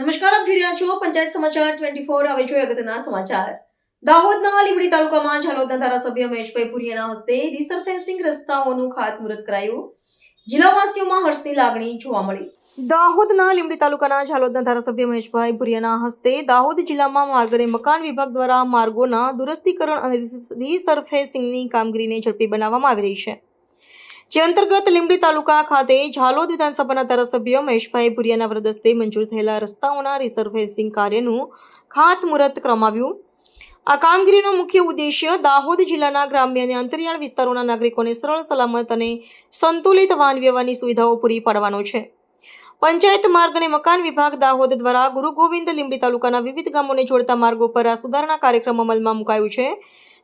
નમસ્કાર, આપ જોઈ રહ્યા છો પંચાયત સમાચાર ટ્વેન્ટી ફોર હવે જોઈએ અગત્યના સમાચાર. દાહોદના લીંબડી તાલુકામાં ઝાલોદના ધારાસભ્ય મહેશભાઈ પુરિયાના હસ્તે રિસરફેન્સિંગ રસ્તાઓનું ખાતમુહૂર્ત કરાયું. જિલ્લાવાસીઓમાં હર્ષની લાગણી જોવા મળી. દાહોદના લીંબડી તાલુકાના ઝાલોદના ધારાસભ્ય મહેશભાઈ ભુરિયાના હસ્તે દાહોદ જિલ્લામાં માર્ગ મકાન વિભાગ દ્વારા માર્ગોના દુરસ્તીકરણ અને રીસરફેસિંગની કામગીરીને ઝડપી બનાવવામાં આવી રહી છે. જે અંતર્ગત લીંબડી તાલુકા ખાતે ઝાલોદ વિધાનસભાના ધારાસભ્ય મહેશભાઈ ભુરિયાના વરદસ્તે મંજૂર થયેલા રસ્તાઓના રિસર્ફેસિંગ કાર્યનું ખાતમુહૂર્ત કરવામાં આ કામગીરીનો મુખ્ય ઉદ્દેશ્ય દાહોદ જિલ્લાના ગ્રામ્ય અને અંતરિયાળ વિસ્તારોના નાગરિકોને સરળ, સલામત અને સંતુલિત વાહન વ્યવહારની સુવિધાઓ પૂરી પાડવાનો છે. પંચાયત માર્ગ અને મકાન વિભાગ દાહોદ દ્વારા ગુરુ ગોવિંદ લીંબડી તાલુકાના વિવિધ ગામોને જોડતા માર્ગો પર આ સુધારણા કાર્યક્રમ અમલમાં મુકાયું છે.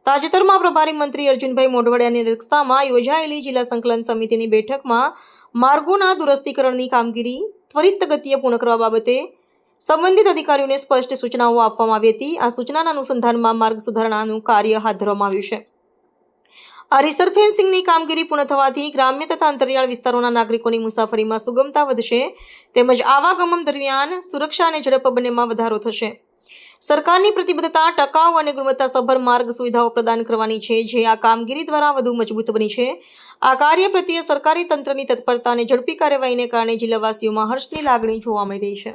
તાજેતરમાં પ્રભારી મંત્રી અર્જુનભાઈ મોઢવાડિયાની અધ્યક્ષતામાં યોજાયેલી જિલ્લા સંકલન સમિતિની બેઠકમાં માર્ગોના દુરસ્તીકરણની કામગીરી, ત્વરિત ગતિએ પૂર્ણ કરવા બાબતે સંબંધિત અધિકારીઓને સ્પષ્ટ સૂચનાઓ આપવામાં આવી હતી. આ સૂચનાના અનુસંધાનમાં માર્ગ સુધારણાનું કાર્ય હાથ ધરવામાં આવ્યું છે. આ રિસર્ફેન્સિંગની કામગીરી પૂર્ણ થવાથી ગ્રામ્ય તથા અંતરિયાળ વિસ્તારોના નાગરિકોની મુસાફરીમાં સુગમતા વધશે, તેમજ આવાગમન દરમિયાન સુરક્ષા અને ઝડપ બંનેમાં વધારો થશે. સરકારની પ્રતિબદ્ધતા, ટકાઉ અને ગુણવત્તાસભર માર્ગ સુવિધાઓ પ્રદાન કરવાની છે, જે આ કામગીરી દ્વારા વધુ મજબૂત બની છે. આ કાર્ય પ્રત્યે સરકારી તંત્રની તત્પરતા અને ઝડપી કાર્યવાહીને કારણે જિલ્લાવાસીઓમાં હર્ષની લાગણી જોવા મળી રહી છે.